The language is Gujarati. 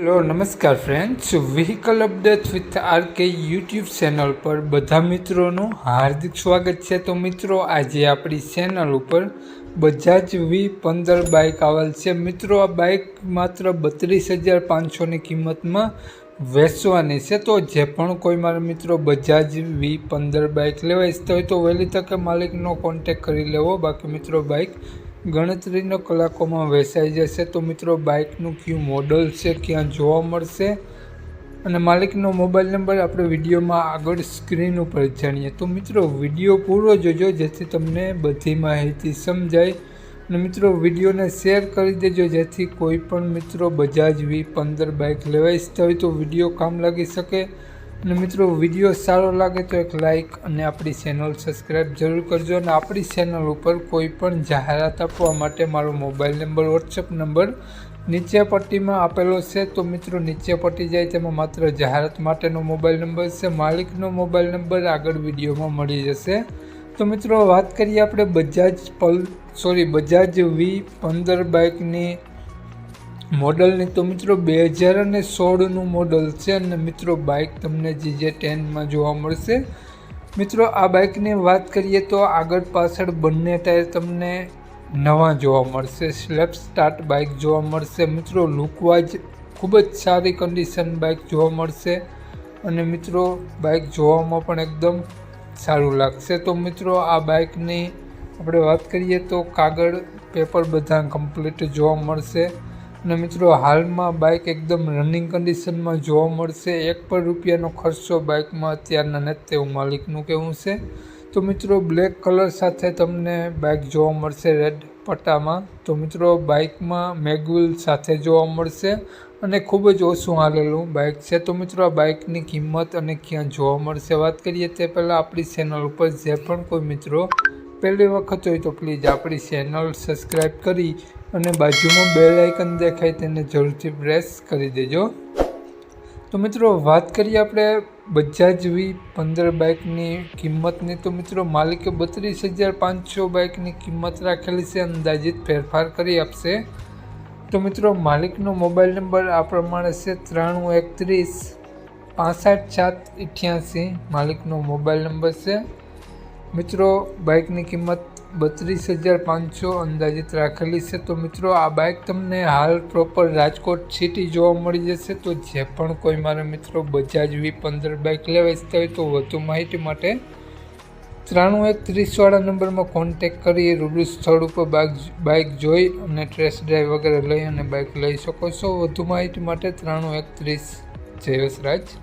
હેલો, નમસ્કાર friends vehicle update with R K YouTube channel પર બધા મિત્રોનું હાર્દિક સ્વાગત છે. તો મિત્રો, આજે આપણી ચેનલ ઉપર બજાજ વી પંદર બાઇક આવેલ છે. મિત્રો, આ બાઇક માત્ર બત્રીસ હજાર પાંચસોની કિંમતમાં વેચવાની છે. તો જે પણ કોઈ મારા મિત્રો બજાજ વી પંદર બાઇક લેવા ઈચ્છતા હોય તો વહેલી તકે માલિકનો કોન્ટેક કરી લેવો. બાકી મિત્રો બાઇક ગણતરીનો કલાકોમાં વેચાઈ જશે. તો મિત્રો, બાઇકનું કયું મોડલ છે, ક્યાં જોવા મળશે? અને માલિકનો મોબાઈલ નંબર આપણે વિડીયોમાં આગળ સ્ક્રીન ઉપર જાણીએ. તો મિત્રો, વીડિયો પૂરો જોજો, જેથી તમને બધી માહિતી સમજાય. અને મિત્રો, વિડીયોને શેર કરી દેજો, જેથી કોઈ પણ મિત્રો બજાજ વી પંદર બાઇક લેવા ઈચ્છતા હોય તો વીડિયો કામ લાગી શકે. અને મિત્રો, વીડિયો સારો લાગે તો એક લાઇક અને આપણી ચેનલ સબસ્ક્રાઈબ જરૂર કરજો અને આપણી ચેનલ ઉપર કોઈ પણ જાહેરાત આપવા માટે મારો મોબાઈલ નંબર વોટ્સઅપ નંબર નીચે પટ્ટીમાં આપેલો છે. તો મિત્રો, નીચે પટ્ટી જાય તેમાં માત્ર જાહેરાત માટેનો મોબાઈલ નંબર છે. માલિકનો મોબાઈલ નંબર આગળ વિડીયોમાં મળી જશે. તો મિત્રો, વાત કરીએ આપણે બજાજ પલ સોરી બજાજ વી પંદર બાઇકની મોડલની તો મિત્રો બે હજાર અને સોળનું મોડલ છે અને મિત્રો બાઇક તમને જે જે ટેનમાં જોવા મળશે. મિત્રો આ બાઇકની વાત કરીએ તો આગળ પાછળ બંને ટાયર તમને નવા જોવા મળશે. સ્લેપ સ્ટાર્ટ બાઇક જોવા મળશે. મિત્રો લુકવાઇઝ ખૂબ જ સારી કન્ડિશન બાઇક જોવા મળશે. અને મિત્રો બાઇક જોવામાં પણ એકદમ સારું લાગશે. તો મિત્રો આ બાઇકની આપણે વાત કરીએ તો કાગળ પેપર બધા કમ્પ્લીટ જોવા મળશે. અને મિત્રો, હાલમાં બાઇક એકદમ રનિંગ કન્ડિશનમાં જોવા મળશે. એક પર રૂપિયાનો ખર્ચો બાઇકમાં અત્યારના નથી તેવું માલિકનું કહેવું છે. તો મિત્રો બ્લેક કલર સાથે તમને બાઇક જોવા મળશે રેડ પટ્ટામાં. તો મિત્રો બાઇકમાં મેગવિલ સાથે જોવા મળશે અને ખૂબ જ ઓછું હાલેલું બાઇક છે. તો મિત્રો, આ બાઇકની કિંમત અને ક્યાં જોવા મળશે વાત કરીએ તે પહેલાં આપણી ચેનલ ઉપર જે પણ કોઈ મિત્રો પહેલી વખત હોય તો પ્લીઝ આપણી ચેનલ સબસ્ક્રાઈબ કરી અને બાજુમાં બેલ આઇકન દેખાય તેને જરૂરથી પ્રેસ કરી દેજો. તો મિત્રો, વાત કરીએ આપણે બજાજ વી પંદર બાઇકની કિંમતની. તો મિત્રો, માલિકે બત્રીસ હજાર પાંચસો બાઇકની કિંમત રાખેલી છે. અંદાજિત ફેરફાર કરી આપશે. તો મિત્રો, માલિકનો મોબાઈલ નંબર આ પ્રમાણે છે ત્રાણું એકત્રીસ, પાસઠ સાત અઠ્યાસી માલિકનો મોબાઈલ નંબર છે મિત્રો, બાઇકની કિંમત બત્રીસ હજાર પાંચસો અંદાજિત રાખેલી છે. તો મિત્રો, આ બાઇક તમને હાલ પ્રોપર રાજકોટ સિટી જોવા મળી જશે. તો જે પણ કોઈ મારા મિત્રો બજાજ વી પંદર બાઇક લેવા ઈચ્છતા હોય તો વધુ માહિતી માટે ત્રાણું એક ત્રીસવાળા નંબરમાં કોન્ટેક કરી રૂબરૂ સ્થળ ઉપર બાઇક બાઇક જોઈ અને ટ્રેસ ડ્રાઈવ વગેરે લઈ અને બાઇક લઈ શકો છો. વધુ માહિતી માટે ત્રાણું એક ત્રીસ જયવસરાજ